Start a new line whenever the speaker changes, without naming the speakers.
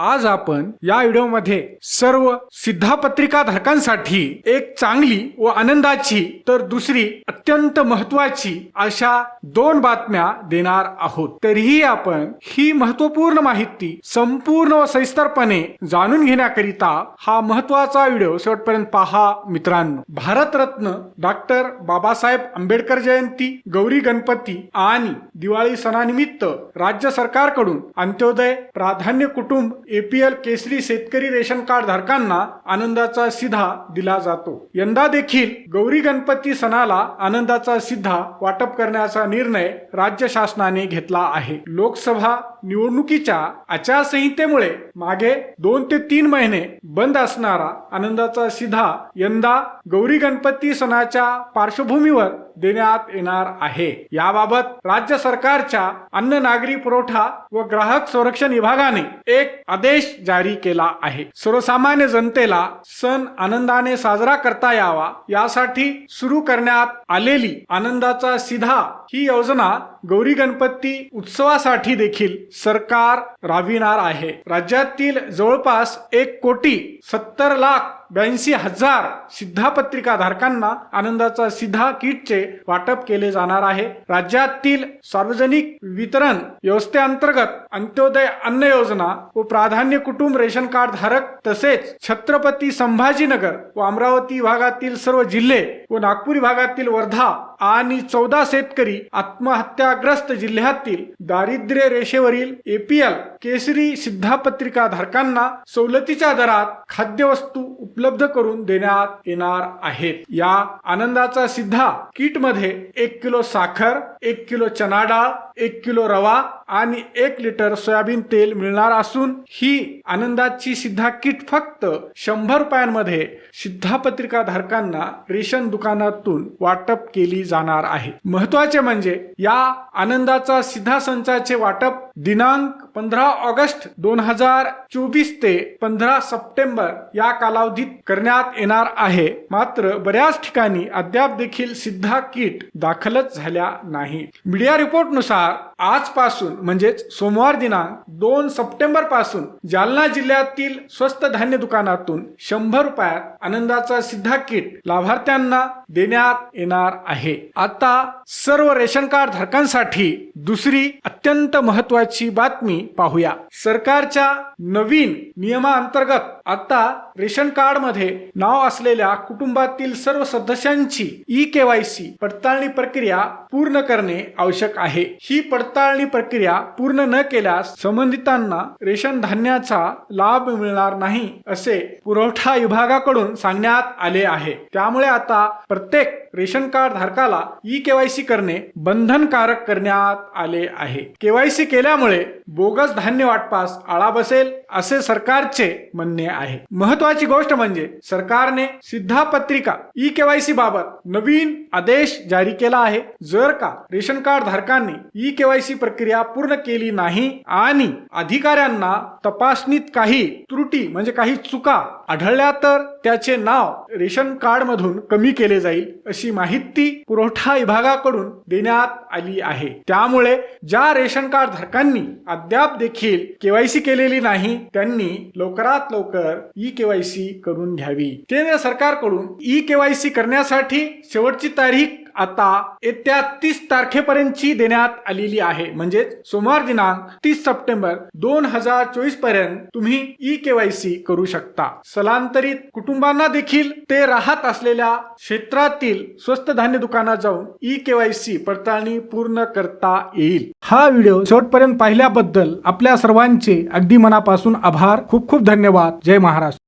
आज आपण या व्हिडिओमध्ये सर्व सिद्धापत्रिका धारकांसाठी एक चांगली व आनंदाची तर दुसरी अत्यंत महत्वाची अशा दोन बातम्या देणार आहोत. तरीही आपण ही महत्त्वपूर्ण माहिती संपूर्ण व सविस्तरपणे जाणून घेण्याकरिता हा महत्त्वाचा व्हिडिओ शेवटपर्यंत पहा मित्रांनो. भारतरत्न डॉक्टर बाबासाहेब आंबेडकर जयंती गौरी गणपती आणि दिवाळी सणानिमित्त राज्य सरकारकडून अंत्योदय प्राधान्य कुटुंब एपीएल केसरी शेतकरी रेशन कार्ड धारकांना आनंदाचा सिधा दिला जातो. यंदा देखील गौरी गणपती सणाला आनंदाचा सिद्धा वाटप करण्याचा निर्णय राज्य शासनाने घेतला आहे. लोकसभा निवडणुकीच्या आचारसंहितेमुळे मागे दोन ते तीन महिने बंद असणारा आनंदाचा सिधा यंदा गौरी गणपती सणाच्या पार्श्वभूमीवर देण्यात येणार आहे. याबाबत राज्य सरकारच्या अन्न नागरी पुरवठा व ग्राहक संरक्षण विभागाने एक आदेश जारी केला आहे. सर्वसामान्य जनतेला सण आनंदाने साजरा करता यावा यासाठी सुरू करण्यात आलेली आनंदाचा सिधा ही योजना गौरी गणपती उत्सवासाठी देखील सरकार राबविणार आहे. राज्यातील जवळपास एक कोटी सत्तर लाख ब्याऐंशी हजार सिद्धापत्रिका धारकांना आनंदाचा सिद्धा किटचे वाटप केले जाणार आहे. राज्यातील सार्वजनिक वितरण व्यवस्थेअंतर्गत अंत्योदय अन्न योजना व प्राधान्य कुटुंब रेशन कार्ड धारक तसेच छत्रपती संभाजीनगर व अमरावती विभागातील सर्व जिल्हे व नागपूर विभागातील वर्धा आणि चौदा शेतकरी आत्महत्याग्रस्त जिल्ह्यातील दारिद्र्य रेषेवरील एपीएल केसरी सिद्धापत्रिका धारकांना सवलतीच्या दरात खाद्यवस्तू उपलब्ध करून देण्यात येणार आहेत. या आनंदाचा सिद्धा किटमध्ये एक किलो साखर एक किलो चना डाळ एक किलो रवा आणि एक लिटर सोयाबीन तेल मिळणार असून ही आनंदाची सिद्धा किट फक्त शंभर रुपयांमध्ये सिद्धापत्रिका धारकांना रेशन दुकानातून वाटप केली जाणार आहे. महत्त्वाचे म्हणजे या आनंदाचा सिद्धा संचाचे वाटप दिनांक पंधरा ऑगस्ट दोन हजार चोवीस ते पंधरा सप्टेंबर या कालावधीत करण्यात येणार आहे. मात्र बऱ्याच ठिकाणी अद्याप देखील सिद्धा किट दाखलच झाल्या नाही मीडिया रिपोर्टनुसार आजपासून म्हणजेच सोमवार दिनांक दोन सप्टेंबरपासून जालना जिल्ह्यातील स्वस्त धान्य दुकानातून शंभर रुपयात आनंदाचा सिद्धा किट लाभार्थ्यांना देण्यात येणार आहे. आता सर्व रेशन कार्ड धारकांसाठी दुसरी अत्यंत महत्वाची बातमी पाहूया. सरकारच्या नवीन नियमाअंतर्गत आता रेशन कार्डमध्ये नाव असलेल्या कुटुंबातील सर्व सदस्यांची ई केवायसी पडताळणी प्रक्रिया पूर्ण करणे आवश्यक आहे. ही पडताळणी प्रक्रिया पूर्ण न केल्यास संबंधितांना रेशन धान्याचा लाभ मिळणार नाही असे पुरवठा विभागाकडून सांगण्यात आले आहे. त्यामुळे आता प्रत्येक रेशन कार्ड धारकाला ई केवायसी करणे बंधनकारक करण्यात आले आहे. केवायसी केल्यामुळे बोगस धान्य वाटपास आळा बसेल असे सरकारचे म्हणणे आहे. महत्वाची गोष्ट म्हणजे सरकारने सिद्धा पत्रिका ई केवायसी बाबत नवीन आदेश जारी केला आहे. जर का रेशन कार्ड धारकांनी ई केवायसी प्रक्रिया पूर्ण केली नाही आणि अधिकाऱ्यांना तपासणीत काही त्रुटी म्हणजे काही चुका आढळल्या तर त्याचे नाव रेशन कार्ड मधून कमी केले जाईल अशी माहिती पुरवठा विभागाकडून देण्यात आली आहे. त्यामुळे ज्या रेशन कार्ड धारकांनी अद्याप देखील केवायसी केलेली नाही त्यांनी लवकरात लवकर ई केवायसी करून घ्यावी. केंद्र सरकारकडून ई केवायसी करण्यासाठी शेवटची तारीख आता येत्या तीस तारखेपर्यंतची देण्यात आलेली आहे. म्हणजे सोमवार दिनांक तीस सप्टेंबर दोन हजार चोवीसपर्यंत तुम्ही ई केवायसी करू शकता. स्थलांतरित कुटुंबांना देखील ते राहत असलेल्या क्षेत्रातील स्वस्त धान्य दुकानात जाऊन ई केवायसी पडताळणी पूर्ण करता येईल. हा व्हिडिओ शेवटपर्यंत पाहिल्याबद्दल आपल्या सर्वांचे अगदी मनापासून आभार. खूप खूप धन्यवाद. जय महाराष्ट्र.